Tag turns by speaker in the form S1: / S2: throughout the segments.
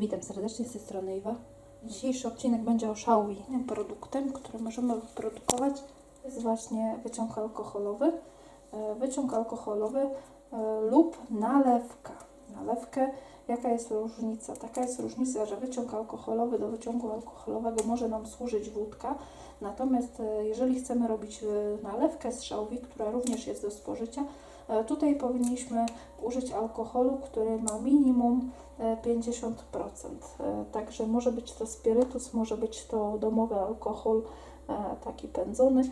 S1: Witam serdecznie z tej strony Iwa. Dzisiejszy odcinek będzie o szałwi. Produktem, który możemy wyprodukować jest właśnie wyciąg alkoholowy. E, Wyciąg alkoholowy e, lub nalewka. Nalewkę, jaka jest różnica? Taka jest różnica, że wyciąg alkoholowy do wyciągu alkoholowego może nam służyć wódka, natomiast e, jeżeli chcemy robić e, nalewkę z szałwi, która również jest do spożycia, e, tutaj powinniśmy użyć alkoholu, który ma minimum e, 50%. E, Także może być to spirytus, może być to domowy alkohol, taki pędzony.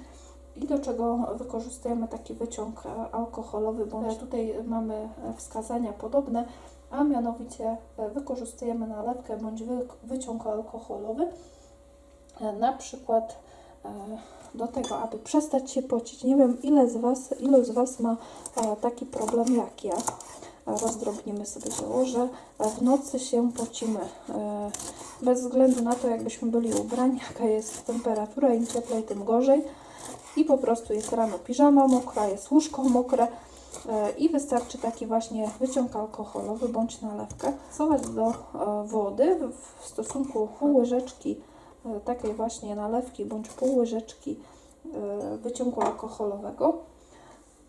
S1: I do czego wykorzystujemy taki wyciąg alkoholowy, bądź tutaj mamy wskazania podobne, a mianowicie e, wykorzystujemy nalewkę bądź wy, wyciąg alkoholowy, e, na przykład e, do tego, aby przestać się pocić. Nie wiem, ile z Was, ilu z Was ma taki problem jak ja. Rozdrobnimy sobie to, że w nocy się pocimy. Bez względu na to, jakbyśmy byli ubrani, jaka jest temperatura, im cieplej, tym gorzej. I po prostu jest rano piżama mokra, jest łóżko mokre i wystarczy taki właśnie wyciąg alkoholowy bądź nalewkę wsuwać do e, wody w- stosunku pół łyżeczki e, takiej właśnie nalewki bądź pół łyżeczki e, wyciągu alkoholowego.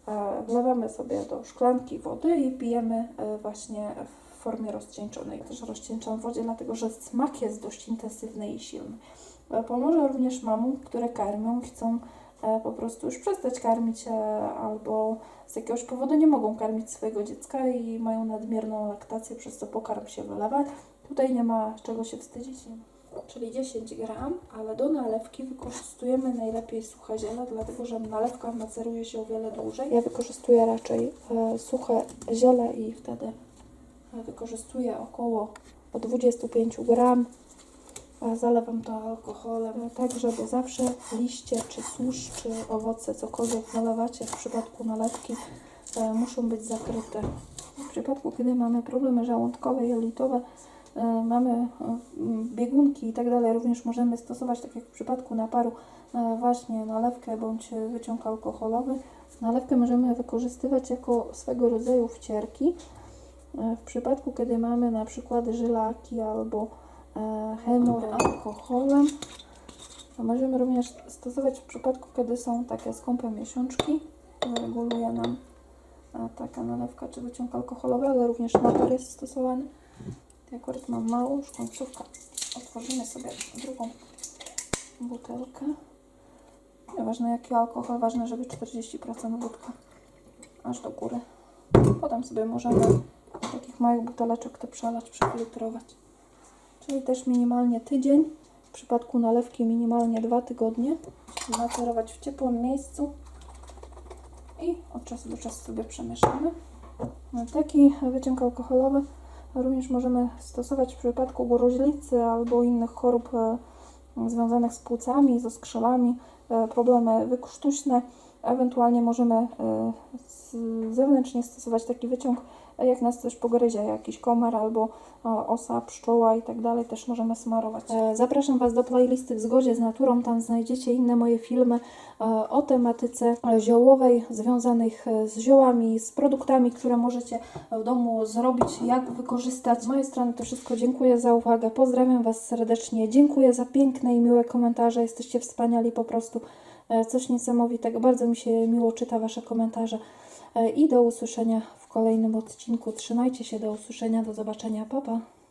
S1: E, Wlewamy sobie do szklanki wody i pijemy e, właśnie w formie rozcieńczonej. Też rozcieńczam w wodzie, dlatego że smak jest dość intensywny i silny. E, Pomoże również mamom, które karmią, chcą e, po prostu już przestać karmić e, albo z jakiegoś powodu nie mogą karmić swojego dziecka i mają nadmierną laktację, przez co pokarm się wylewa. Tutaj nie ma czego się wstydzić. Czyli 10 gram, ale do nalewki wykorzystujemy najlepiej suche ziele, dlatego że nalewka maceruje się o wiele dłużej. Ja wykorzystuję raczej e, suche ziele i wtedy e, wykorzystuję około 25 gram. Zalewam to alkoholem, tak żeby zawsze liście, czy susz, czy owoce, cokolwiek nalewacie w przypadku nalewki, e, muszą być zakryte. W przypadku, kiedy mamy problemy żołądkowe, jelitowe, e, mamy e, biegunki i tak dalej, również możemy stosować, tak jak w przypadku naparu, właśnie nalewkę bądź wyciąg alkoholowy. Nalewkę możemy wykorzystywać jako swego rodzaju wcierki. W przypadku, kiedy mamy na przykład żylaki albo e, hemor alkoholem, możemy również stosować w przypadku, kiedy są takie skąpe miesiączki. Reguluje nam e, taka nalewka czy wyciąg alkoholowy, ale również napar jest stosowany. Ja akurat mam małą już końcówkę. Otworzymy sobie drugą butelkę. Nieważne jaki alkohol, ważne, żeby 40% wódka. Aż do góry. Potem sobie możemy takich małych buteleczek to przelać, przefiltrować. Czyli też minimalnie tydzień. W przypadku nalewki minimalnie dwa tygodnie. Macerować w ciepłym miejscu. I od czasu do czasu sobie przemieszamy. Taki wyciąg alkoholowy również możemy stosować w przypadku gruźlicy albo innych chorób e, związanych z płucami, ze skrzelami, e, problemy wykrztuśne. Ewentualnie możemy e, zewnętrznie stosować taki wyciąg, jak nas coś pogryzie, jakiś komar albo e, osa, pszczoła i tak dalej, też możemy smarować. E, Zapraszam Was do playlisty w zgodzie z naturą, tam znajdziecie inne moje filmy o tematyce ziołowej, związanych z ziołami, z produktami, które możecie w domu zrobić, jak wykorzystać. Z mojej strony to wszystko. Dziękuję za uwagę. Pozdrawiam Was serdecznie. Dziękuję za piękne i miłe komentarze. Jesteście wspaniali po prostu. E, Coś niesamowitego. Bardzo mi się miło czyta Wasze komentarze. E, I do usłyszenia w kolejnym odcinku. Trzymajcie się. Do usłyszenia. Do zobaczenia. Pa, pa.